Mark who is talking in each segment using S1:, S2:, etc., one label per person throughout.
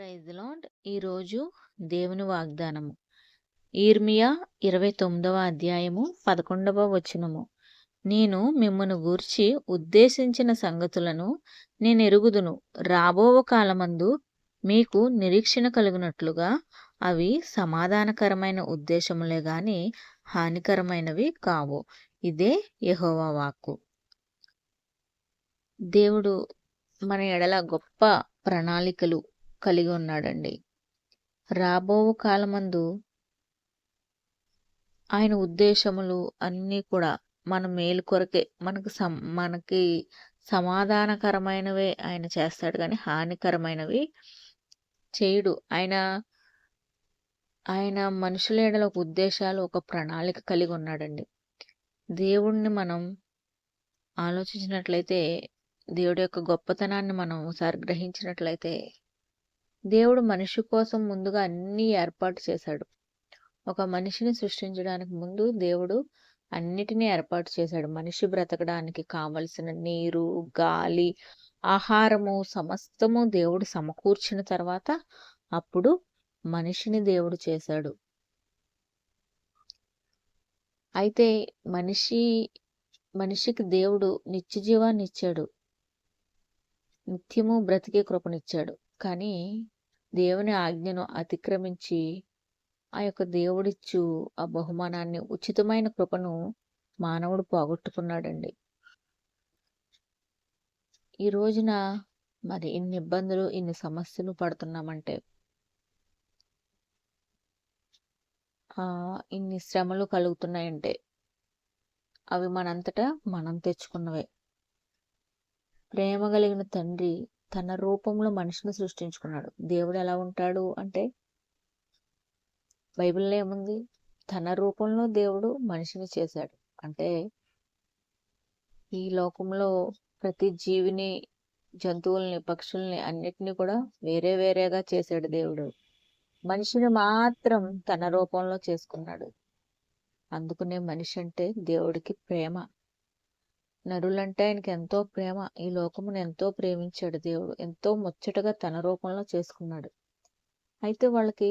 S1: Praise lord ఈరోజు దేవుని వాగ్దానము. ఈర్మియా ఇరవై తొమ్మిదవ అధ్యాయము పదకొండవ వచనము. నేను మిమ్మను గూర్చి ఉద్దేశించిన సంగతులను నేను ఎరుగుదును రాబో కాలమందు మీకు నిరీక్షణ కలిగినట్లుగా అవి సమాధానకరమైన ఉద్దేశములే గాని హానికరమైనవి కావు. ఇదే యెహోవా వాక్కు. దేవుడు మన ఎడల గొప్ప ప్రణాళికలు కలిగి ఉన్నాడండి. రాబో కాలమందు ఆయన ఉద్దేశములు అన్నీ కూడా మన మేలు కొరకే మనకు సం మనకి సమాధానకరమైనవే ఆయన చేస్తాడు కానీ హానికరమైనవి చేయడు. ఆయన ఆయన మనుషుల ఎడల ఒక ఉద్దేశాలు ఒక ప్రణాళిక కలిగి ఉన్నాడండి. దేవుణ్ణి మనం ఆలోచించినట్లయితే దేవుడి యొక్క గొప్పతనాన్ని మనం ఒకసారి గ్రహించినట్లయితే దేవుడు మనిషి కోసం ముందుగా అన్ని ఏర్పాటు చేశాడు. ఒక మనిషిని సృష్టించడానికి ముందు దేవుడు అన్నిటినీ ఏర్పాటు చేశాడు. మనిషి బ్రతకడానికి కావలసిన నీరు గాలి ఆహారము సమస్తము దేవుడు సమకూర్చిన తర్వాత అప్పుడు మనిషిని దేవుడు చేశాడు. అయితే మనిషి మనిషికి దేవుడు నిత్య జీవాన్ని ఇచ్చాడు. నిత్యము బ్రతికే కృపనిచ్చాడు కానీ దేవుని ఆజ్ఞను అతిక్రమించి ఆ యొక్క దేవుడిచ్చు ఆ బహుమానాన్ని ఉచితమైన కృపను మానవుడు పోగొట్టుకున్నాడండి. ఈ రోజున మరి ఇన్ని ఇబ్బందులు ఇన్ని సమస్యలు పడుతున్నామంటే ఆ ఇన్ని శ్రమలు కలుగుతున్నాయంటే అవి మనంతటా మనం తెచ్చుకున్నవే. ప్రేమ కలిగిన తండ్రి తన రూపంలో మనిషిని సృష్టించుకున్నాడు. దేవుడు ఎలా ఉంటాడు అంటే బైబిల్లో ఏముంది? తన రూపంలో దేవుడు మనిషిని చేశాడు. అంటే ఈ లోకంలో ప్రతి జీవిని జంతువుల్ని పక్షుల్ని అన్నిటినీ కూడా వేరే వేరేగా చేశాడు దేవుడు. మనిషిని మాత్రం తన రూపంలో చేసుకున్నాడు. అందుకునే మనిషి అంటే దేవుడికి ప్రేమ. నరులంటే ఆయనకి ఎంతో ప్రేమ. ఈ లోకమును ఎంతో ప్రేమించాడు దేవుడు. ఎంతో ముచ్చటగా తన రూపంలో చేసుకున్నాడు. అయితే వాళ్ళకి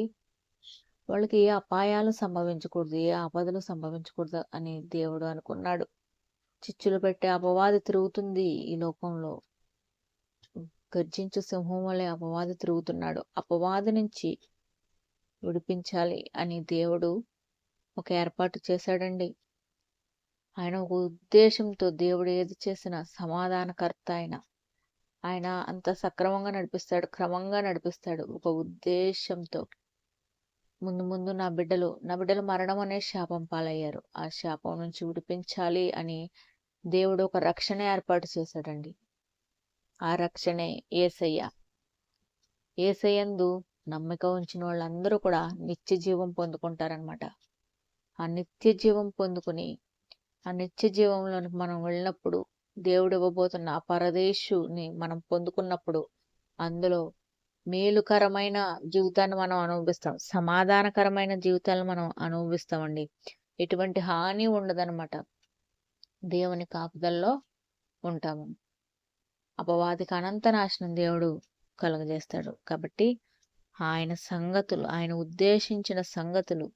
S1: వాళ్ళకి ఏ అపాయాలు సంభవించకూడదు ఏ ఆపదలు సంభవించకూడదు అని దేవుడు అనుకున్నాడు. చిచ్చులు పెట్టే అపవాది తిరుగుతుంది ఈ లోకంలో. గర్జించు సింహం వలె అపవాది తిరుగుతున్నాడు. అపవాది నుంచి విడిపించాలి అని దేవుడు ఒక ఏర్పాటు చేశాడండి. ఆయన ఒక ఉద్దేశంతో దేవుడు ఏది చేసినా సమాధానకర్త ఆయన. ఆయన అంత సక్రమంగా నడిపిస్తాడు క్రమంగా నడిపిస్తాడు ఒక ఉద్దేశంతో. ముందు ముందు నా బిడ్డలు నా బిడ్డలు మరణం అనే శాపం పాలయ్యారు. ఆ శాపం నుంచి విడిపించాలి అని దేవుడు ఒక రక్షణ ఏర్పాటు చేశాడండి. ఆ రక్షణే ఏసయ్య. ఏసయ్యందు నమ్మిక ఉంచిన వాళ్ళందరూ కూడా నిత్య జీవం పొందుకుంటారనమాట ఆ నిత్య జీవం పొందుకుని ఆ నిత్య జీవంలోనికి మనం వెళ్ళినప్పుడు దేవుడు ఇవ్వబోతున్న ఆ పరదేశుని మనం పొందుకున్నప్పుడు అందులో మేలుకరమైన జీవితాన్ని మనం అనుభవిస్తాం. సమాధానకరమైన జీవితాలను మనం అనుభవిస్తామండి. ఎటువంటి హాని ఉండదనమాట దేవుని కాపుదల్లో ఉంటాము. అపవాదికి అనంత నాశనం దేవుడు కలుగజేస్తాడు. కాబట్టి ఆయన సంగతులు ఆయన ఉద్దేశించిన సంగతులు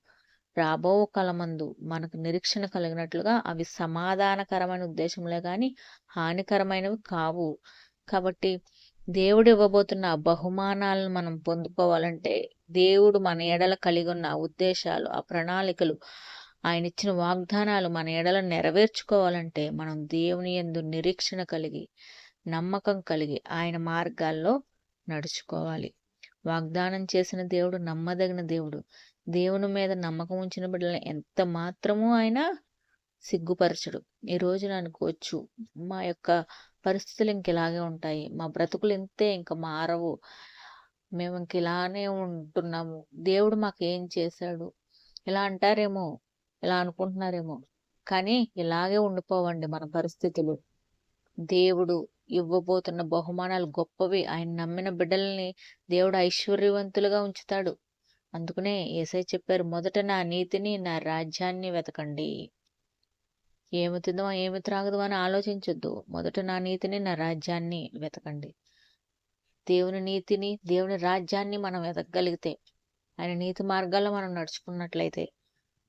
S1: రాబో కలమందు మనకు నిరీక్షణ కలిగినట్లుగా అవి సమాధానకరమైన ఉద్దేశంలో కానీ హానికరమైనవి కావు. కాబట్టి దేవుడు ఇవ్వబోతున్న బహుమానాలను మనం పొందుకోవాలంటే దేవుడు మన ఎడల కలిగి ఉన్న ఉద్దేశాలు ఆ ప్రణాళికలు ఆయన ఇచ్చిన వాగ్దానాలు మన ఎడల నెరవేర్చుకోవాలంటే మనం దేవుని ఎందు నిరీక్షణ కలిగి నమ్మకం కలిగి ఆయన మార్గాల్లో నడుచుకోవాలి. వాగ్దానం చేసిన దేవుడు నమ్మదగిన దేవుడు దేవుని మీద నమ్మకం ఉంచిన బిడ్డలను ఎంత మాత్రమూ ఆయన సిగ్గుపరచడు. ఈ రోజు అనుకోవచ్చు మా యొక్క పరిస్థితులు ఇంక ఇలాగే ఉంటాయి. మా బ్రతుకులు ఇంతే ఇంక మారవు. మేము ఇంక ఇలానే ఉంటున్నాము. దేవుడు మాకు ఏం చేశాడు? ఇలా అంటారేమో ఇలా అనుకుంటున్నారేమో. కానీ ఇలాగే ఉండిపోవండి మన పరిస్థితులు. దేవుడు ఇవ్వబోతున్న బహుమానాలు గొప్పవి. ఆయన నమ్మిన బిడ్డల్ని దేవుడు ఐశ్వర్యవంతులుగా ఉంచుతాడు. అందుకనే ఏసై చెప్పారు మొదట నా నీతిని నా రాజ్యాన్ని వెతకండి. ఏమి తిందో ఏమి త్రాగదు అని ఆలోచించొద్దు. మొదట నా నీతిని నా రాజ్యాన్ని వెతకండి. దేవుని నీతిని దేవుని రాజ్యాన్ని మనం వెతకగలిగితే ఆయన నీతి మార్గాల్లో మనం నడుచుకున్నట్లయితే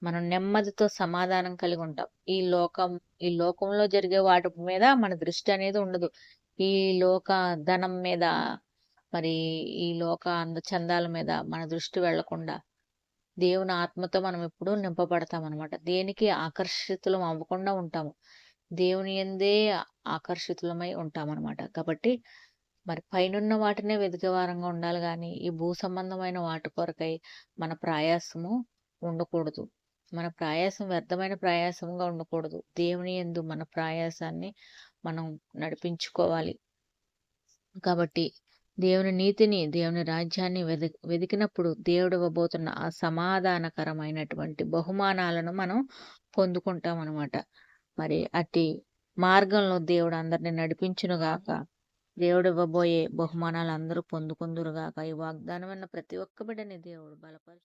S1: మనం నెమ్మదితో సమాధానం కలిగి ఉంటాం. ఈ లోకం ఈ లోకంలో జరిగే వాటి మీద మన దృష్టి అనేది ఉండదు. ఈ లోక ధనం మీద మరి ఈ లోక అందచందాల మీద మన దృష్టి వెళ్ళకుండా దేవుని ఆత్మతో మనం ఎప్పుడూ నింపబడతాం అనమాట దేనికి ఆకర్షితులం అవ్వకుండా ఉంటాము. దేవుని ఎందే ఆకర్షితులమై ఉంటామన్నమాట. కాబట్టి మరి పైనున్న వాటినే వెతికే వారంగా ఉండాలి కానీ ఈ భూ సంబంధమైన వాటి కొరకై మన ప్రయాసము ఉండకూడదు. మన ప్రయాసం వ్యర్థమైన ప్రయాసంగా ఉండకూడదు. దేవుని ఎందు మన ప్రయాసాన్ని మనం నడిపించుకోవాలి. కాబట్టి దేవుని నీతిని దేవుని రాజ్యాన్ని వెది వెదికినప్పుడు దేవుడు ఇవ్వబోతున్న ఆ సమాధానకరమైనటువంటి బహుమానాలను మనం పొందుకుంటాం అనమాట మరి అట్టి మార్గంలో దేవుడు అందరిని నడిపించునుగాక దేవుడు ఇవ్వబోయే బహుమానాలు అందరూ పొందుకుందురుగాక ఈ వాగ్దానం అన్న ప్రతి ఒక్క బిడ్డని దేవుడు బలపరు